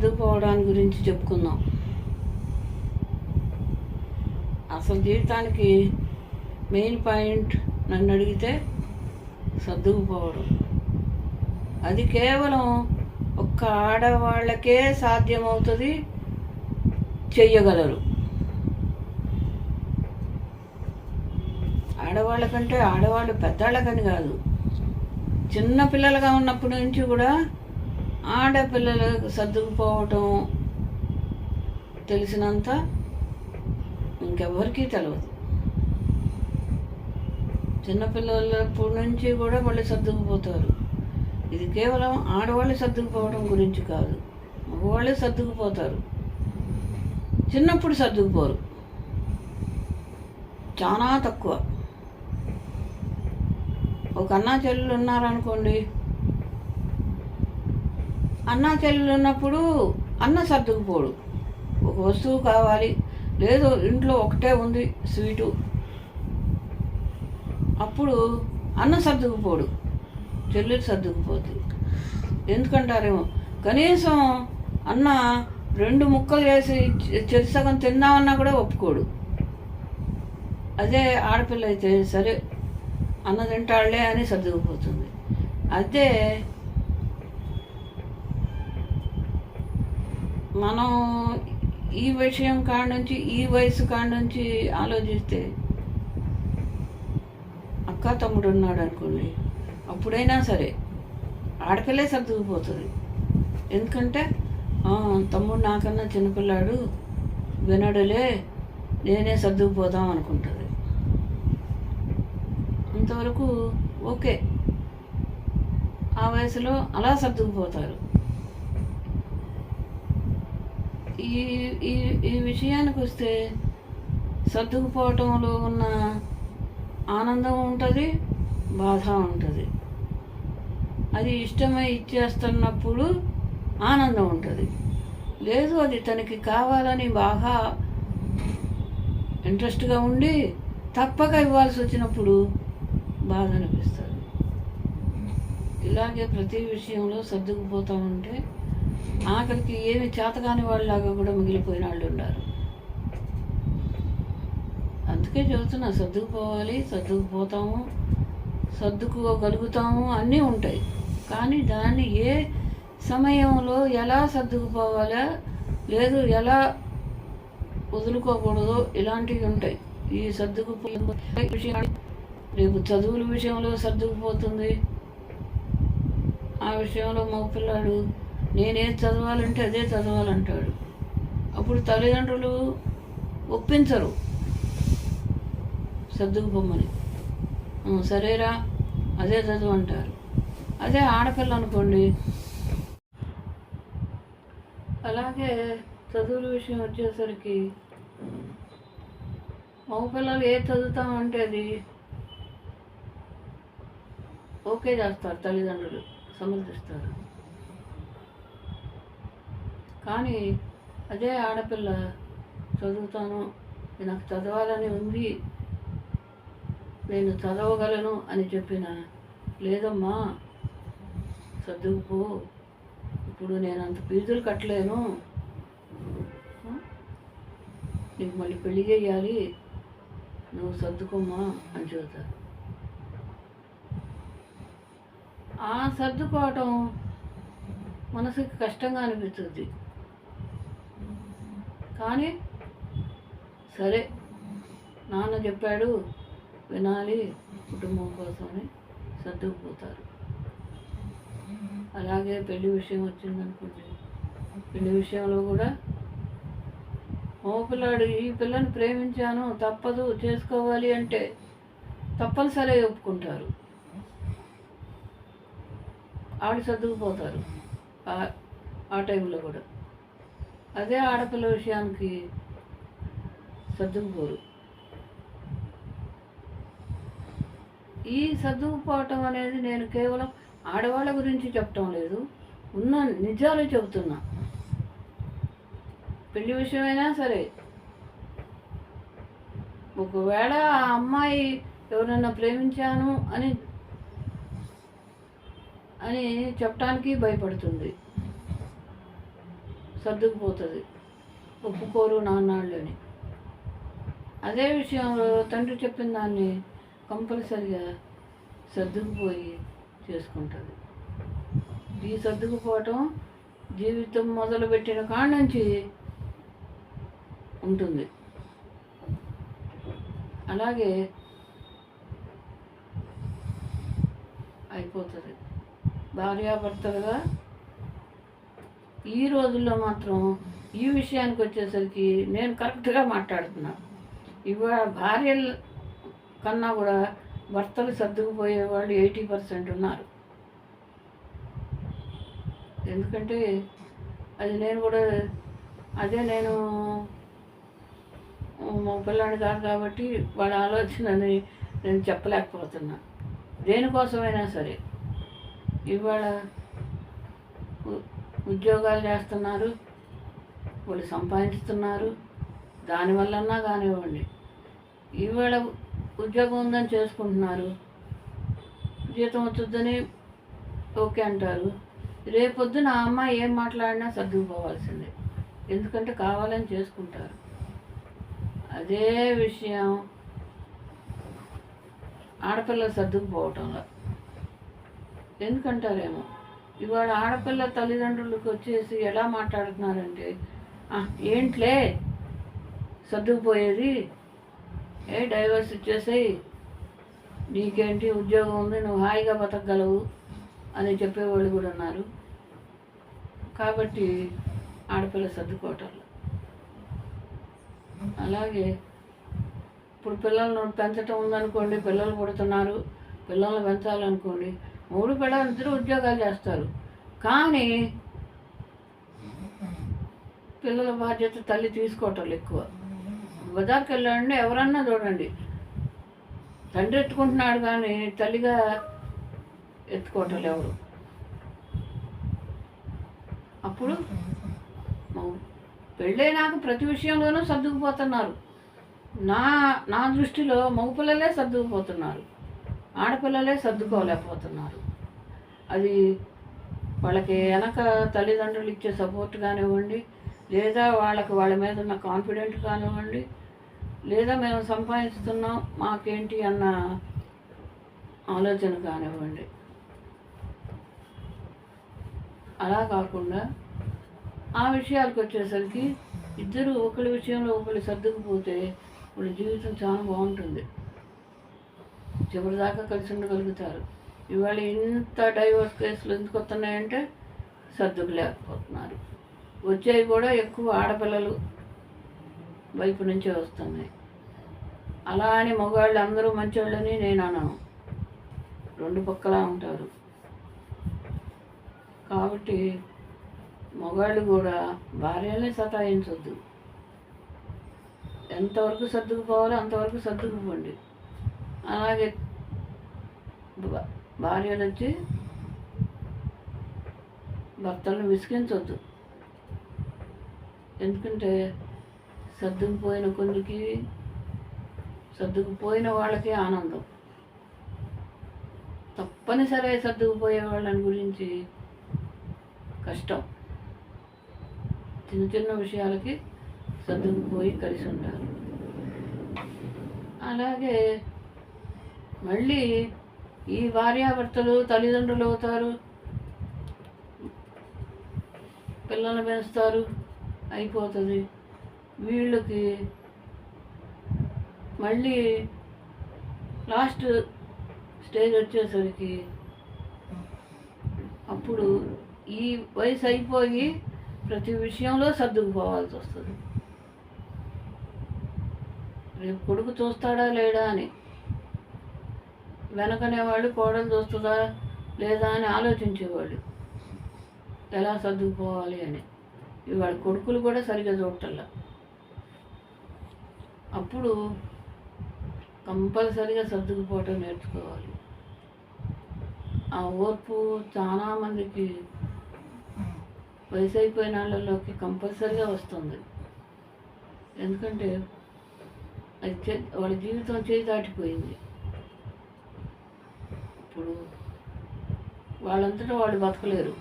సర్దుకుపోవడానికి గురించి చెప్పుకుందాం. అసలు జీవితానికి మెయిన్ పాయింట్ నన్ను అడిగితే సర్దుకుపోవడం. అది కేవలం ఒక్క ఆడవాళ్ళకే సాధ్యమవుతుంది చెయ్యగలరు. ఆడవాళ్ళకంటే ఆడవాళ్ళు పెద్దవాళ్ళకని కాదు. చిన్న పిల్లలుగా ఉన్నప్పటి నుంచి కూడా ఆడపిల్లలు సర్దుకుపోవటం తెలిసినంత ఇంకెవ్వరికీ తెలియదు చిన్నపిల్లలప్పటి నుంచి కూడా వాళ్ళు సర్దుకుపోతారు. ఇది కేవలం ఆడవాళ్ళు సర్దుకుపోవడం గురించి కాదు. మగవాళ్ళే సర్దుకుపోతారు. చిన్నప్పుడు సర్దుకుపోరు. చాలా తక్కువ. ఒక అన్నా చెల్లెలు ఉన్నారనుకోండి అన్నా చెల్లెలు ఉన్నప్పుడు అన్న సర్దుకుపోడు ఒక వస్తువు కావాలి. లేదు ఇంట్లో ఒకటే ఉంది స్వీటు. అప్పుడు అన్న సర్దుకుపోడు చెల్లెలు సర్దుకుపోతుంది ఎందుకంటారేమో? కనీసం అన్న రెండు ముక్కలు వేసి చెరి సగం తిందామన్నా కూడా ఒప్పుకోడు. అదే ఆడపిల్ల అయితే సరే అన్న తింటాళ్ళే అని సర్దుకుపోతుంది అదే మనం ఈ విషయం కాడ నుంచి ఈ వయసు కాడ నుంచి ఆలోచిస్తే అక్క తమ్ముడు ఉన్నాడు అనుకోండి అప్పుడైనా సరే ఆడపిల్లే సర్దుకుపోతుంది. ఎందుకంటే తమ్ముడు నాకన్నా చిన్నపిల్లాడు వినడులే నేనే సర్దుకుపోదాం అనుకుంటుంది. అంతవరకు ఓకే. ఆ వయసులో అలా సర్దుకుపోతారు. ఈ ఈ ఈ విషయానికి వస్తే సర్దుకుపోవటంలో ఉన్న ఆనందం ఉంటుంది బాధ ఉంటుంది. అది ఇష్టమై ఇచ్చేస్తున్నప్పుడు ఆనందం ఉంటుంది. లేదు అది తనకి కావాలని బాగా ఇంట్రెస్ట్గా ఉండి తప్పక ఇవ్వాల్సి వచ్చినప్పుడు బాధ అనిపిస్తుంది ఇలాగే ప్రతి విషయంలో సర్దుకుపోతూ ఉంటే ఆఖరికి ఏమి చేతగాని వాళ్ళలాగా కూడా మిగిలిపోయిన వాళ్ళు ఉన్నారు. అందుకే చెబుతున్నా సర్దుకుపోవాలి సర్దుకుపోతాము సర్దుకోగలుగుతాము అన్నీ ఉంటాయి. కానీ దాన్ని ఏ సమయంలో ఎలా సర్దుకుపోవాలా లేదు ఎలా వదులుకోకూడదో ఇలాంటివి ఉంటాయి. ఈ సర్దుకుపోయే రేపు చదువుల విషయంలో సర్దుకుపోతుంది. ఆ విషయంలో మగ నేనేది చదవాలంటే అదే చదవాలంటాడు. అప్పుడు తల్లిదండ్రులు ఒప్పించరు. సర్దుకుపోమని బొమ్మని. సరేరా అదే చదువు అంటారు అదే ఆడపిల్ల అనుకోండి. అలాగే చదువుల విషయం వచ్చేసరికి మగపిల్లలు ఏ చదువుతామంటే అది ఓకే చేస్తారు తల్లిదండ్రులు సమర్థిస్తారు. కానీ అదే ఆడపిల్ల చదువుతాను నాకు చదవాలని ఉంది నేను చదవగలను అని చెప్పిన. లేదమ్మా చదువుకో ఇప్పుడు నేను అంత ఫీజులు కట్టలేను. నీకు మళ్ళీ పెళ్ళి చేయాలి. నువ్వు సర్దుకోమ్మా అని చెబుతారు ఆ సర్దుకోవటం మనసుకి కష్టంగా అనిపిస్తుంది. కానీ సరే నాన్న చెప్పాడు వినాలి కుటుంబం కోసమని సర్దుకుపోతారు. అలాగే పెళ్ళి విషయం వచ్చిందనుకోండి. పెళ్ళి విషయంలో కూడా మగపిల్లాడు ఈ పిల్లని ప్రేమించాను తప్పదు చేసుకోవాలి అంటే తప్పనిసరి ఒప్పుకుంటారు. ఆవిడ సర్దుకుపోతారు. ఆ- ఆ టైంలో కూడా. అదే ఆడపిల్ల విషయానికి సర్దుకుపోరు. ఈ సర్దుకుపోవటం అనేది నేను కేవలం ఆడవాళ్ళ గురించి చెప్పటం లేదు ఉన్న నిజాలు చెబుతున్నా. పెళ్ళి విషయమైనా సరే ఒకవేళ ఆ అమ్మాయి ఎవరన్నా ప్రేమించాను అని అని చెప్పడానికి భయపడుతుంది. సర్దుకుపోతుంది. ఒప్పుకోరు నాన్నాళ్ళని. అదే విషయంలో తండ్రి చెప్పిన దాన్ని కంపల్సరిగా సర్దుకుపోయి చేసుకుంటుంది. ఈ సర్దుకుపోవటం జీవితం మొదలుపెట్టిన కాడ నుంచి ఉంటుంది. అలాగే అయిపోతుంది. భార్యాభర్తలుగా ఈ రోజుల్లో మాత్రం ఈ విషయానికి వచ్చేసరికి నేను కరెక్ట్గా మాట్లాడుతున్నాను ఇవాళ భార్యల కన్నా కూడా భర్తలు సర్దుకుపోయే వాళ్ళు ఎయిటీ పర్సెంట్ ఉన్నారు. ఎందుకంటే అది నేను కూడా అదే నేను మా పిల్లాడు కాదు కాబట్టి వాళ్ళ ఆలోచనని నేను చెప్పలేకపోతున్నా. దేనికోసమైనా సరే ఇవాళ ఉద్యోగాలు చేస్తున్నారు వాళ్ళు సంపాదిస్తున్నారు దానివల్లన్నా కానివ్వండి. ఈవేళ ఉద్యోగం ఉందని చేసుకుంటున్నారు. జీతం వచ్చుద్దని ఓకే అంటారు. రేపొద్దున ఆ అమ్మాయి ఏం మాట్లాడినా సర్దుకుపోవాల్సిందే. ఎందుకంటే కావాలని చేసుకుంటారు. అదే విషయం ఆడపిల్లలు సర్దుకుపోవటంలో. ఎందుకంటారేమో? ఇవాళ ఆడపిల్ల తల్లిదండ్రులకు వచ్చేసి ఎలా మాట్లాడుతున్నారంటే ఏంట్లే? సర్దుకుపోయేది? ఏ డైవర్స్ ఇచ్చేసేయి. నీకేంటి ఉద్యోగం ఉంది నువ్వు హాయిగా బతకగలవు అని చెప్పేవాళ్ళు కూడా ఉన్నారు. కాబట్టి ఆడపిల్ల సర్దుకోవటాలు అలాగే ఇప్పుడు పిల్లలను పెంచటం ఉందనుకోండి పిల్లలు పుడుతున్నారు పిల్లల్ని పెంచాలనుకోండి మూడు పిల్లలు ఇద్దరు ఉద్యోగాలు చేస్తారు. కానీ పిల్లల బాధ్యత తల్లి తీసుకోవటం ఎక్కువ. బజార్కి వెళ్ళండి ఎవరన్నా చూడండి. తండ్రి ఎత్తుకుంటున్నాడు కానీ తల్లిగా ఎత్తుకోవటం ఎవరు. అప్పుడు పెళ్ళైనాక ప్రతి విషయంలోనూ సర్దుకుపోతున్నారు. నా నా దృష్టిలో మగపిల్లలే సర్దుకుపోతున్నారు. ఆడపిల్లలే సర్దుకోలేకపోతున్నారు. అది వాళ్ళకి వెనక తల్లిదండ్రులు ఇచ్చే సపోర్ట్ కానివ్వండి లేదా వాళ్ళకి వాళ్ళ మీద ఉన్న కాన్ఫిడెంట్ కానివ్వండి లేదా మేము సంపాదిస్తున్నాం మాకేంటి అన్న ఆలోచన కానివ్వండి. అలా కాకుండా ఆ విషయాలకు వచ్చేసరికి ఇద్దరు ఒకరి విషయంలో ఒకరు సర్దుకుపోతే వాళ్ళ జీవితం చాలా బాగుంటుంది. చివరిదాకా కలిసి ఉండగలుగుతారు. ఇవాళ ఇంత డైవర్స్ కేసులు ఎందుకు వస్తున్నాయంటే సర్దుకులేకపోతున్నారు. వచ్చేవి కూడా ఎక్కువ ఆడపిల్లలు వైపు నుంచే వస్తున్నాయి. అలా అని మగవాళ్ళు అందరూ మంచివాళ్ళని నేను అనను. రెండు పక్కలా ఉంటారు. కాబట్టి మగవాళ్ళు కూడా భార్యలే సతాయించొద్దు. ఎంతవరకు సర్దుకుపోవాలో అంతవరకు సర్దుకుపోండి. అలాగే భార్య నుంచి వచ్చి భర్తలను విసిగించవద్దు ఎందుకంటే సర్దుకుపోయిన కొందికి సర్దుకుపోయిన వాళ్ళకి ఆనందం. తప్పనిసరి సర్దుకుపోయే వాళ్ళని గురించి కష్టం. చిన్న చిన్న విషయాలకి సర్దుకుపోయి కలిసి ఉంటారు అలాగే మళ్ళీ ఈ భార్యాభర్తలు తల్లిదండ్రులు అవుతారు. పిల్లలు పెంచుతారు. అయిపోతుంది. వీళ్ళకి మళ్ళీ లాస్ట్ స్టేజ్ వచ్చేసరికి అప్పుడు ఈ వయసు అయిపోయి ప్రతి విషయంలో సర్దుకుపోవాల్సి వస్తుంది. రేపు కొడుకు చూస్తాడా లేడా అని. వెనకనే వాళ్ళు కోడలు చూస్తుందా లేదా అని ఆలోచించేవాళ్ళు. ఎలా సర్దుకుపోవాలి అని. ఇవాళ కొడుకులు కూడా సరిగ్గా చూడటల్లా అప్పుడు కంపల్సరిగా సర్దుకుపోవటం నేర్చుకోవాలి. ఆ ఓర్పు చాలా మందికి వయసు అయిపోయిన వాళ్ళలోకి కంపల్సరిగా వస్తుంది. ఎందుకంటే అది చే- వాళ్ళ జీవితం చేయి దాటిపోయింది. ఇప్పుడు వాళ్ళంతటా వాళ్ళు బతకలేరు.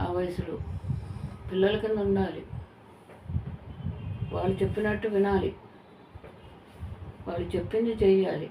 ఆ వయసులో పిల్లల కింద ఉండాలి. వాళ్ళు చెప్పినట్టు వినాలి. వాళ్ళు చెప్పింది చేయాలి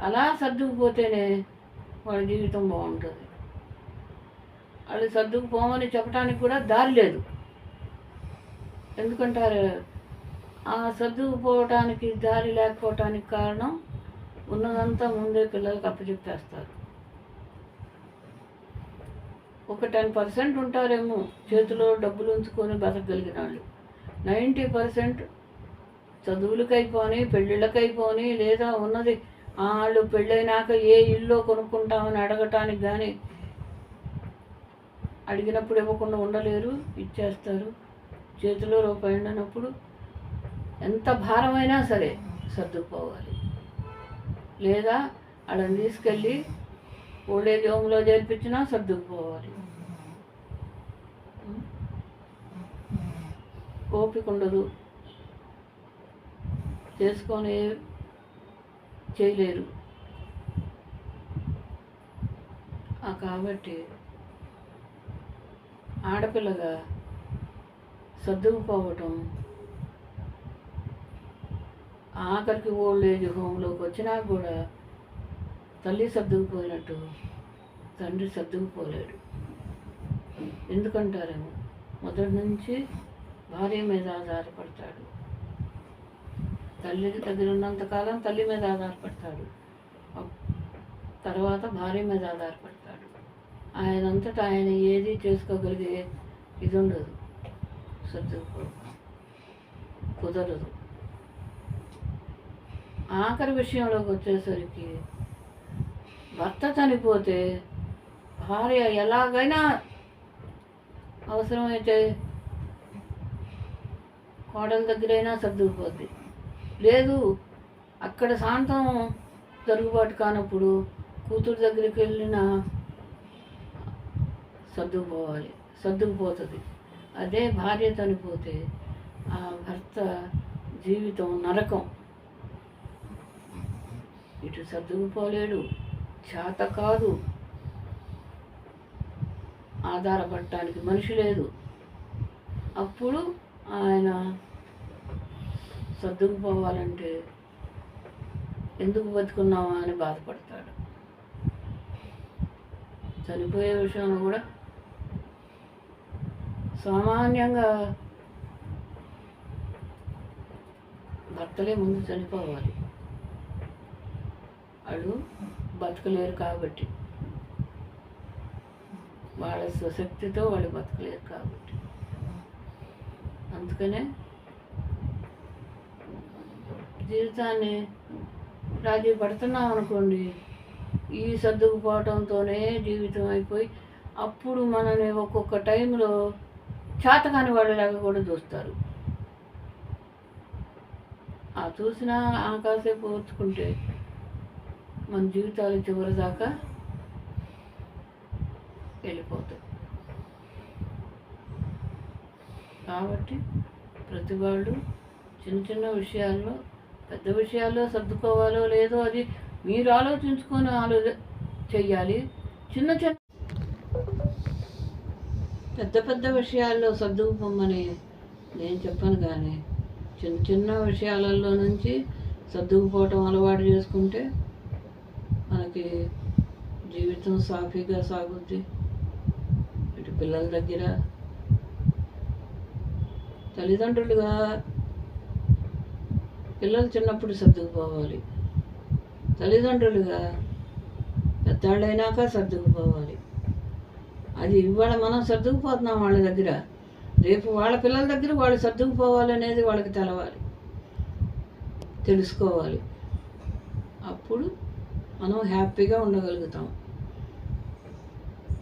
అలా సర్దుకుపోతేనే వాళ్ళ జీవితం బాగుంటుంది. వాళ్ళు సర్దుకుపోమని చెప్పడానికి కూడా దారి లేదు. ఎందుకంటారు? ఆ సర్దుకుపోవటానికి దారి లేకపోవటానికి కారణం ఉన్నదంతా ముందే పిల్లలకి అప్పచెప్పేస్తారు. ఒక టెన్ పర్సెంట్ ఉంటారేమో చేతిలో డబ్బులు ఉంచుకొని బతకగలిగిన వాళ్ళు. నైంటీ పర్సెంట్ చదువులకైపోని పెళ్ళిళ్ళకైపోని లేదా ఉన్నది వాళ్ళు పెళ్ళైనాక ఏ ఇల్లు కొనుక్కుంటామని అడగటానికి కానీ అడిగినప్పుడు ఇవ్వకుండా ఉండలేరు ఇచ్చేస్తారు. చేతిలో రూపాయి ఉండనప్పుడు ఎంత భారమైనా సరే సర్దుకుపోవాలి. లేదా వాళ్ళని తీసుకెళ్ళి ఓల్డేజ్ హోమ్లో చేర్పించినా సర్దుకుపోవాలి. ఓపిక ఉండదు. చేసుకొని చేయలేరు. కాబట్టి ఆడపిల్లగా సర్దుకుపోవటం ఆఖరికి ఓల్డ్ ఏజ్ హోమ్లోకి వచ్చినా కూడా తల్లి సర్దుకుపోయినట్టు తండ్రి సర్దుకుపోలేడు. ఎందుకంటారేమో? మొదటి నుంచి భార్య మీద ఆధారపడతాడు. తల్లికి దగ్గర తల్లి మీద ఆధారపడతాడు. తర్వాత భార్య మీద ఆధారపడతాడు. ఆయనంతటా ఆయన ఏది చేసుకోగలిగే ఇది ఉండదు. సర్దుకుపో కుదరదు. ఆఖరి విషయంలోకి వచ్చేసరికి భర్త చనిపోతే భార్య ఎలాగైనా అవసరమైతే కోడల దగ్గరైనా సర్దుకుపోద్ది. లేదు అక్కడ శాంతం జరుగుబాటు కానప్పుడు కూతురు దగ్గరికి వెళ్ళినా సర్దుకుపోవాలి సర్దుకుపోతుంది. అదే భార్య చనిపోతే ఆ భర్త జీవితం నరకం. ఇటు సర్దుకుపోలేడు చేత కాదు. ఆధారపడటానికి మనిషి లేదు. అప్పుడు ఆయన సర్దుకుపోవాలంటే ఎందుకు బతుకున్నావా అని బాధపడతాడు. చనిపోయే విషయంలో కూడా సామాన్యంగా భర్తలే ముందు చనిపోవాలి. వాళ్ళు బతకలేరు కాబట్టి. వాళ్ళ స్వశక్తితో వాళ్ళు బతకలేరు కాబట్టి. అందుకనే జీవితాన్ని రాజీ పడుతున్నాం అనుకోండి ఈ సర్దుకుపోవటంతోనే జీవితం అయిపోయి అప్పుడు మనని ఒక్కొక్క టైంలో చేతకాని వాళ్ళలాగా కూడా చూస్తారు. ఆ చూసిన ఆకాశే పోర్చుకుంటే మన జీవితాలు చివరి దాకా వెళ్ళిపోతాయి. కాబట్టి ప్రతి వాళ్ళు చిన్న చిన్న విషయాల్లో పెద్ద విషయాల్లో సర్దుకోవాలో లేదో అది మీరు ఆలోచించుకొని ఆలో చెయ్యాలి. చిన్న చిన్న పెద్ద పెద్ద విషయాల్లో సర్దుకుపోమని నేను చెప్పను కానీ చిన్న చిన్న విషయాలలో నుంచి సర్దుకుపోవటం అలవాటు చేసుకుంటే మనకి జీవితం సాఫీగా సాగుద్ది. ఇటు పిల్లల దగ్గర తల్లిదండ్రులుగా పిల్లలు చిన్నప్పుడు సర్దుకుపోవాలి. తల్లిదండ్రులుగా పెద్దాళ్ళైనాక సర్దుకుపోవాలి. అది ఇవాళ మనం సర్దుకుపోతున్నాం వాళ్ళ దగ్గర. రేపు వాళ్ళ పిల్లల దగ్గర వాళ్ళు సర్దుకుపోవాలనేది వాళ్ళకి తెలవాలి. తెలుసుకోవాలి. మనం హ్యాపీగా ఉండగలుగుతాం.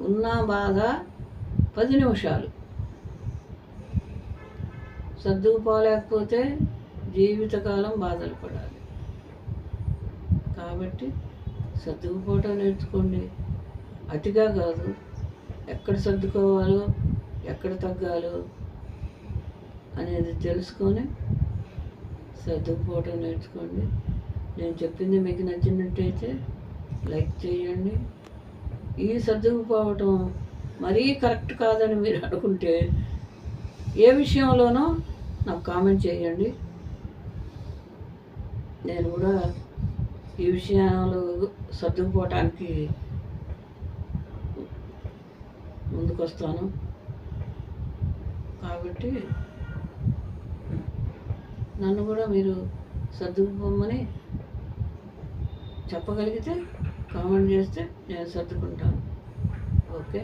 ఉన్న బాధ పది నిమిషాలు. సర్దుకుపోలేకపోతే జీవితకాలం బాధలు పడాలి. కాబట్టి సర్దుకుపోవటం నేర్చుకోండి. అతిగా కాదు ఎక్కడ సర్దుకోవాలో ఎక్కడ తగ్గాలో అనేది తెలుసుకొని సర్దుకుపోవటం నేర్చుకోండి. నేను చెప్పింది మీకు నచ్చినట్టయితే లైక్ చేయండి. ఈ సర్దుకుపోవటం మరీ కరెక్ట్ కాదని మీరు అనుకుంటే ఏ విషయంలోనో నాకు కామెంట్ చేయండి. నేను కూడా ఈ విషయాలు సర్దుకుపోవటానికి ముందుకొస్తాను. కాబట్టి నన్ను కూడా మీరు సర్దుకుపోమని చెప్పగలిగితే కామెంట్ చేస్తే నేను సర్దుకుంటాను. ఓకే?